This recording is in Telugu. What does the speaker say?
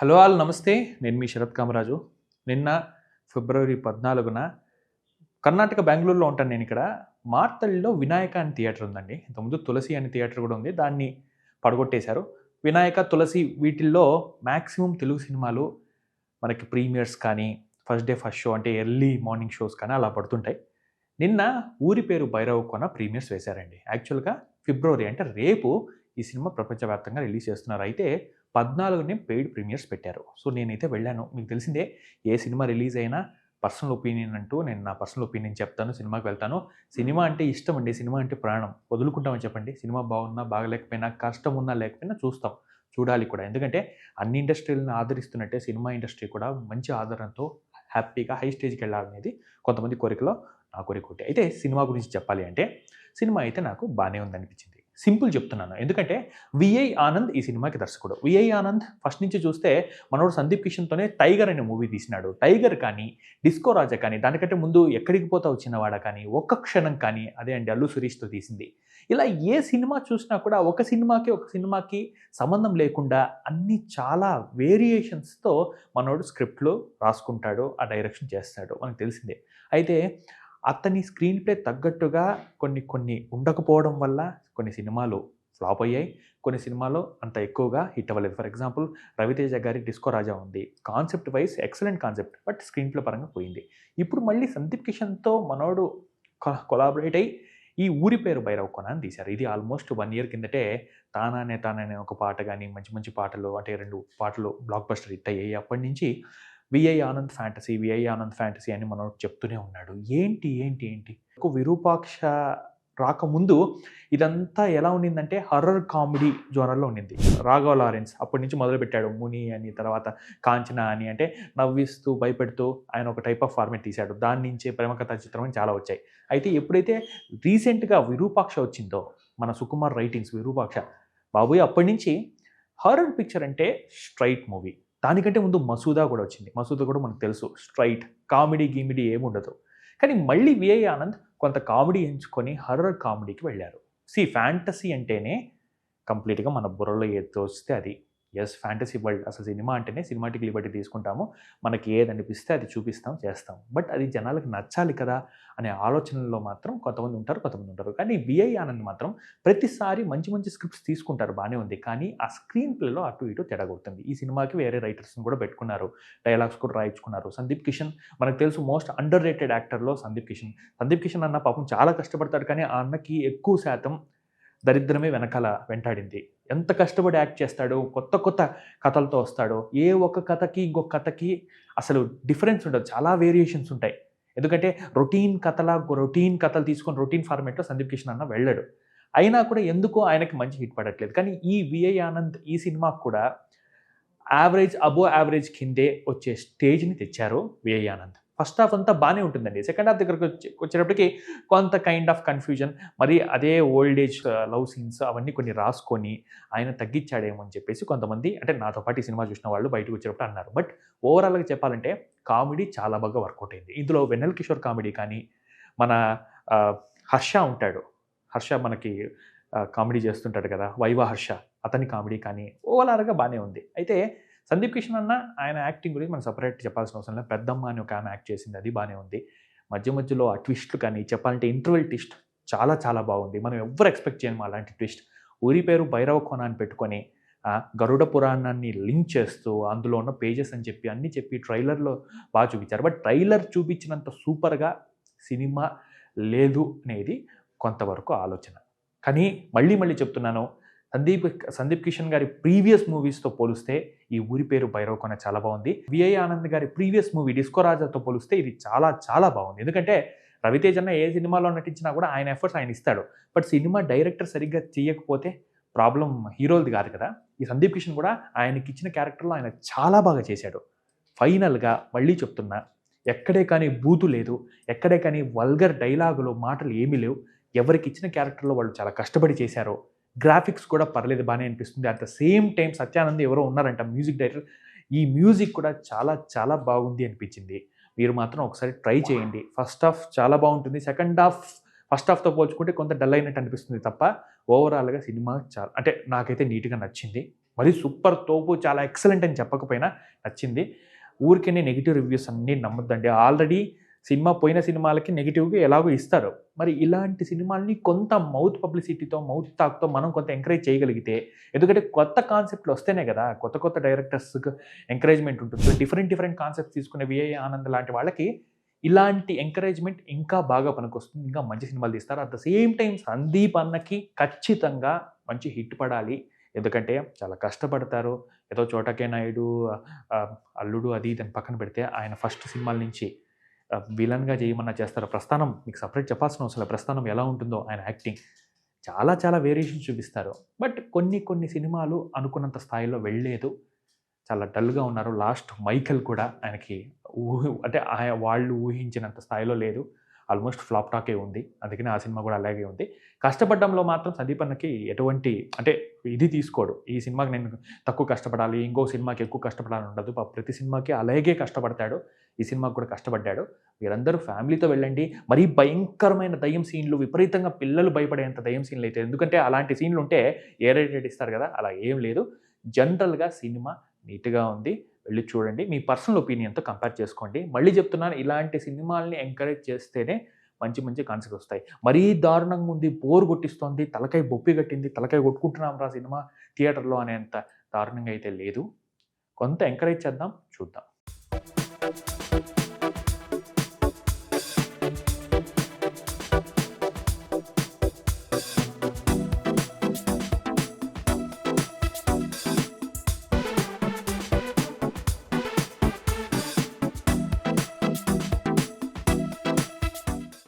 హలో ఆల్ నమస్తే. నేను మీ శరత్ కామరాజు. నిన్న ఫిబ్రవరి పద్నాలుగున కర్ణాటక బెంగళూరులో ఉంటాను నేను ఇక్కడ. మార్తల్లిలో వినాయక అని థియేటర్ ఉందండి. ఇంతకుముందు తులసి అనే థియేటర్ కూడా ఉంది. దాన్ని పడగొట్టేశారు. వినాయక తులసి వీటిల్లో మ్యాక్సిమం తెలుగు సినిమాలు మనకి ప్రీమియర్స్ కానీ ఫస్ట్ డే ఫస్ట్ షో అంటే ఎర్లీ మార్నింగ్ షోస్ కానీ అలా పడుతుంటాయి. నిన్న ఊరి పేరు భైరవ కొన ప్రీమియర్స్ వేశారండి. యాక్చువల్గా ఫిబ్రవరి అంటే రేపు ఈ సినిమా ప్రపంచవ్యాప్తంగా రిలీజ్ చేస్తున్నారు. అయితే పద్నాలుగునే పెయిడ్ ప్రీమియర్స్ పెట్టారు. సో నేనైతే వెళ్ళాను. మీకు తెలిసిందే ఏ సినిమా రిలీజ్ అయినా పర్సనల్ ఒపీనియన్ అంటూ నేను నా పర్సనల్ ఒపీనియన్ చెప్తాను సినిమాకి వెళ్తాను. సినిమా అంటే ఇష్టం అండి. సినిమా అంటే ప్రాణం. వదులుకుంటామని చెప్పండి. సినిమా బాగున్నా బాగలేకపోయినా కష్టం ఉన్నా లేకపోయినా చూస్తాం. చూడాలి కూడా. ఎందుకంటే అన్ని ఇండస్ట్రీలను ఆదరిస్తున్నట్టే సినిమా ఇండస్ట్రీ కూడా మంచి ఆదరణతో హ్యాపీగా హై స్టేజ్కి వెళ్ళాలనేది కొంతమంది కోరికలో నా కోరిక ఒకటి. అయితే సినిమా గురించి చెప్పాలి అంటే సినిమా అయితే నాకు బాగానే ఉందనిపించింది. సింపుల్ చెప్తున్నాను. ఎందుకంటే విఐ ఆనంద్ ఈ సినిమాకి దర్శకుడు. విఐ ఆనంద్ ఫస్ట్ నుంచి చూస్తే మనోడు సందీప్ కిషన్తోనే టైగర్ అనే మూవీ తీసినాడు. టైగర్ కానీ డిస్కో రాజా కానీ దానికంటే ముందు ఎక్కడికి పోతా వచ్చిన వాడ కానీ ఒక్క క్షణం కానీ అదే అండి అల్లు సురేష్తో తీసింది. ఇలా ఏ సినిమా చూసినా కూడా ఒక సినిమాకి ఒక సినిమాకి సంబంధం లేకుండా అన్ని చాలా వేరియేషన్స్తో మనోడు స్క్రిప్ట్లు రాసుకుంటాడు ఆ డైరెక్షన్ చేస్తాడు. మనకు తెలిసిందే. అయితే అతని స్క్రీన్ ప్లే తగ్గట్టుగా కొన్ని కొన్ని ఉండకపోవడం వల్ల కొన్ని సినిమాలు ఫ్లాప్ అయ్యాయి. కొన్ని సినిమాలు అంత ఎక్కువగా హిట్ అవ్వలేదు. ఫర్ ఎగ్జాంపుల్ రవితేజ గారి డిస్కో రాజా ఉంది. Concept wise excellent concept but screenplay పరంగా పోయింది. ఇప్పుడు మళ్ళీ సందీప్ కిషన్తో మనోడు కొలాబరేట్ అయ్యి ఈ ఊరి పేరు భైరవ్ కొన అని తీశారు. ఇది ఆల్మోస్ట్ వన్ ఇయర్ కిందటే తానానే తాననే ఒక పాట కానీ మంచి మంచి పాటలు అంటే రెండు పాటలు బ్లాక్ బస్టర్ హిట్ అయ్యాయి. అప్పటి నుంచి VI Anand fantasy VI Anand fantasy అని మనం చెప్తూనే ఉన్నాడు. ఏంటి ఏంటి ఏంటి? ఒక విరూపాక్ష రాకముందు ఇదంతా ఎలా ఉండిందంటే హర్రర్ కామెడీ జోనర్లో ఉండింది. రాఘవ లారెన్స్ అప్పటి నుంచి మొదలుపెట్టాడు ముని అని తర్వాత కాంచన అని అంటే నవ్విస్తూ భయపెడుతూ ఆయన ఒక టైప్ ఆఫ్ ఫార్మేట్ తీశాడు. దాని నుంచే ప్రేమ కథా చిత్రం అని చాలా వచ్చాయి. అయితే ఎప్పుడైతే రీసెంట్గా విరూపాక్ష వచ్చిందో మన సుకుమార్ రైటింగ్స్ విరూపాక్ష బాబోయ్ అప్పటి నుంచి హర్రర్ పిక్చర్ అంటే స్ట్రైట్ మూవీ. దానికంటే ముందు మసూదా కూడా వచ్చింది. మసూదా కూడా మనకు తెలుసు. స్ట్రైట్ కామెడీ గీమిడీ ఏముండదు కానీ మళ్ళీ విఐ ఆనంద్ కొంత కామెడీ ఎంచుకొని హర్రర్ కామెడీకి వెళ్ళారు. సి ఫ్యాంటసీ అంటేనే కంప్లీట్గా మన బుర్రలో ఏది తోస్తే అది. ఎస్ ఫ్యాంటసీ వరల్డ్ అసలు సినిమా అంటేనే సినిమాటిక్ లిబర్టీ తీసుకుంటాము. మనకి ఏది అనిపిస్తే అది చూపిస్తాం చేస్తాం. బట్ అది జనాలకు నచ్చాలి కదా అనే ఆలోచనలో మాత్రం కొంతమంది ఉంటారు కొంతమంది ఉంటారు కానీ విఐ ఆనంద్ మాత్రం ప్రతిసారి మంచి మంచి స్క్రిప్ట్స్ తీసుకుంటారు బాగానే ఉంది. కానీ ఆ స్క్రీన్ ప్లేలో అటు ఇటు తెడగొడుతుంది ఈ సినిమాకి వేరే రైటర్స్ని కూడా పెట్టుకున్నారు. డైలాగ్స్ కూడా రాయించుకున్నారు. సందీప్ కిషన్ మనకు తెలుసు మోస్ట్ అండర్ రేటెడ్ యాక్టర్లో సందీప్ కిషన్. సందీప్ కిషన్ అన్న పాపం చాలా కష్టపడతాడు. కానీ ఆ అన్నకి ఎక్కువ శాతం దరిద్రమే వెనకాల వెంటాడింది. ఎంత కష్టపడి యాక్ట్ చేస్తాడో కొత్త కొత్త కథలతో వస్తాడో ఏ ఒక్క కథకి ఇంకొక కథకి అసలు డిఫరెన్స్ ఉండదు. చాలా వేరియేషన్స్ ఉంటాయి. ఎందుకంటే రొటీన్ కథల రొటీన్ కథలు తీసుకొని రొటీన్ ఫార్మేట్లో సందీప్ కిషన్ అన్న వెళ్ళాడు. అయినా కూడా ఎందుకో ఆయనకి మంచి హిట్ పడట్లేదు. కానీ ఈ విఐ ఆనంద్ ఈ సినిమాకు కూడా యావరేజ్ అబో యావరేజ్ కిందే వచ్చే స్టేజ్ని తెచ్చారు విఐ ఆనంద్. ఫస్ట్ హాఫ్ అంతా బాగానే ఉంటుందండి. సెకండ్ హాఫ్ దగ్గరకు వచ్చి వచ్చేటప్పటికి కొంత కైండ్ ఆఫ్ కన్ఫ్యూజన్ మరి అదే ఓల్డ్ ఏజ్ లవ్ సీన్స్ అవన్నీ కొన్ని రాసుకొని ఆయన తగ్గించాడేమో అని చెప్పేసి కొంతమంది అంటే నాతో పాటు ఈ సినిమా చూసిన వాళ్ళు బయటకు వచ్చేటప్పుడు అన్నారు. బట్ ఓవరాల్గా చెప్పాలంటే కామెడీ చాలా బాగా వర్కౌట్ అయింది. ఇందులో వెన్నెల్ కిషోర్ కామెడీ కానీ మన uh, హర్ష ఉంటాడు. హర్ష మనకి uh, కామెడీ చేస్తుంటాడు కదా వైవ హర్ష అతని కామెడీ కానీ ఓవరాల్గా బాగానే ఉంది. అయితే సందీప్ కిషన్ అన్న ఆయన యాక్టింగ్ గురించి మనం సపరేట్ చెప్పాల్సిన అవసరం లేదు. పెద్దమ్మ అని ఒక ఆమె యాక్ట్ చేసింది. అది బాగానే ఉంది. మధ్య మధ్యలో ఆ ట్విస్ట్లు కానీ చెప్పాలంటే ఇంటర్వెల్ ట్విస్ట్ చాలా చాలా బాగుంది. మనం ఎవ్వరు ఎక్స్పెక్ట్ చేయము అలాంటి ట్విస్ట్. ఊరి పేరు భైరవ కోన అని పెట్టుకొని గరుడ పురాణాన్ని లింక్ చేస్తూ అందులో ఉన్న పేజెస్ అని చెప్పి అన్నీ చెప్పి ట్రైలర్లో బాగా చూపించారు. బట్ ట్రైలర్ చూపించినంత సూపర్గా సినిమా లేదు అనేది కొంతవరకు ఆలోచన. కానీ మళ్ళీ మళ్ళీ చెప్తున్నాను సందీప్ సందీప్ కిషన్ గారి ప్రీవియస్ మూవీస్తో పోలిస్తే ఈ ఊరి పేరు భైరవ్ కొన చాలా బాగుంది. విఐ ఆనంద్ గారి ప్రీవియస్ మూవీ డిస్కో రాజాతో పోలిస్తే ఇది చాలా చాలా బాగుంది. ఎందుకంటే రవితేజన్న ఏ సినిమాలో నటించినా కూడా ఆయన ఎఫర్ట్స్ ఆయన ఇస్తాడు. బట్ సినిమా డైరెక్టర్ సరిగ్గా చేయకపోతే ప్రాబ్లం హీరోది కాదు కదా. ఈ సందీప్ కిషన్ కూడా ఆయనకి ఇచ్చిన క్యారెక్టర్లో ఆయన చాలా బాగా చేశాడు. ఫైనల్గా మళ్ళీ చెప్తున్నా ఎక్కడే కానీ బూతు లేదు ఎక్కడే కానీ వల్గర్ డైలాగులు మాటలు ఏమీ లేవు. ఎవరికి ఇచ్చిన క్యారెక్టర్లో వాళ్ళు చాలా కష్టపడి చేశారో గ్రాఫిక్స్ కూడా పర్లేదు బాగానే అనిపిస్తుంది. At the same time Satyanand ఎవరో ఉన్నారంట మ్యూజిక్ డైరెక్టర్ ఈ మ్యూజిక్ కూడా చాలా చాలా బాగుంది అనిపించింది. మీరు మాత్రం ఒకసారి ట్రై చేయండి. ఫస్ట్ హాఫ్ చాలా బాగుంటుంది. సెకండ్ హాఫ్ ఫస్ట్ హాఫ్తో పోల్చుకుంటే కొంత డల్ అయినట్టు అనిపిస్తుంది తప్ప ఓవరాల్గా సినిమా చాలా అంటే నాకైతే నీట్గా నచ్చింది. మరి సూపర్ తోపు చాలా ఎక్సలెంట్ అని చెప్పకపోయినా నచ్చింది. ఊరికే నెగిటివ్ రివ్యూస్ అన్నీ నమ్మొద్దండి. ఆల్రెడీ సినిమా పోయిన సినిమాలకి నెగిటివ్గా ఎలాగో ఇస్తారు. మరి ఇలాంటి సినిమాల్ని కొంత మౌత్ పబ్లిసిటీతో మౌత్ టాక్తో మనం కొంత ఎంకరేజ్ చేయగలిగితే ఎందుకంటే కొత్త కాన్సెప్ట్లు వస్తేనే కదా కొత్త కొత్త డైరెక్టర్స్కి ఎంకరేజ్మెంట్ ఉంటుంది. డిఫరెంట్ డిఫరెంట్ కాన్సెప్ట్స్ తీసుకునే విఐ ఆనంద్ లాంటి వాళ్ళకి ఇలాంటి ఎంకరేజ్మెంట్ ఇంకా బాగా పనికొస్తుంది. ఇంకా మంచి సినిమాలు తీస్తారు. At the same time Sandeep అన్నకి ఖచ్చితంగా మంచి హిట్ పడాలి. ఎందుకంటే చాలా కష్టపడతారు. ఏదో చోటకే నాయుడు అల్లుడు అది దాని పక్కన పెడితే ఆయన ఫస్ట్ సినిమాల నుంచి విలన్గా చేయమన్నా చేస్తారు? ప్రస్థానం మీకు సపరేట్ చెప్పాల్సిన అవసరం లేదు. ప్రస్థానం ఎలా ఉంటుందో ఆయన యాక్టింగ్. చాలా చాలా వేరియేషన్ చూపిస్తారు. బట్ కొన్ని కొన్ని సినిమాలు అనుకున్నంత స్థాయిలో వెళ్ళలేదు. చాలా డల్గా ఉన్నారు. లాస్ట్ మైకెల్ కూడా ఆయనకి ఊహ అంటే ఆయన వాళ్ళు ఊహించినంత స్థాయిలో లేదు. ఆల్మోస్ట్ ఫ్లాప్ టాకే ఉంది. అందుకని ఆ సినిమా కూడా అలాగే ఉంది. కష్టపడడంలో మాత్రం సందీప్ అన్నకి ఎటువంటి అంటే ఇది తీసుకోడు. ఈ సినిమాకి నేను తక్కువ కష్టపడాలి ఇంకో సినిమాకి ఎక్కువ కష్టపడాలని ఉండదు. ప్రతి సినిమాకి అలాగే కష్టపడతాడు. ఈ సినిమాకి కూడా కష్టపడ్డాడు. మీరందరూ ఫ్యామిలీతో వెళ్ళండి. మరీ భయంకరమైన దయ్యం సీన్లు విపరీతంగా పిల్లలు భయపడేంత దయ్యం సీన్లు అయితే. ఎందుకంటే అలాంటి సీన్లు ఉంటే ఏ రేటెడ్ ఇస్తారు కదా? అలా ఏం లేదు. జనరల్గా సినిమా నీట్గా ఉంది. వెళ్ళి చూడండి. మీ పర్సనల్ ఒపీనియన్తో కంపేర్ చేసుకోండి. మళ్ళీ చెప్తున్నాను ఇలాంటి సినిమాల్ని ఎంకరేజ్ చేస్తేనే మంచి మంచి కాన్సెప్ట్ వస్తాయి. మరీ దారుణంగా ఉంది బోర్ కొట్టిస్తోంది తలకాయ బొప్పి కట్టింది తలకాయ కొట్టుకుంటున్నాం రా సినిమా థియేటర్లో అనేంత దారుణంగా అయితే లేదు. కొంత ఎంకరేజ్ చేద్దాం చూద్దాం.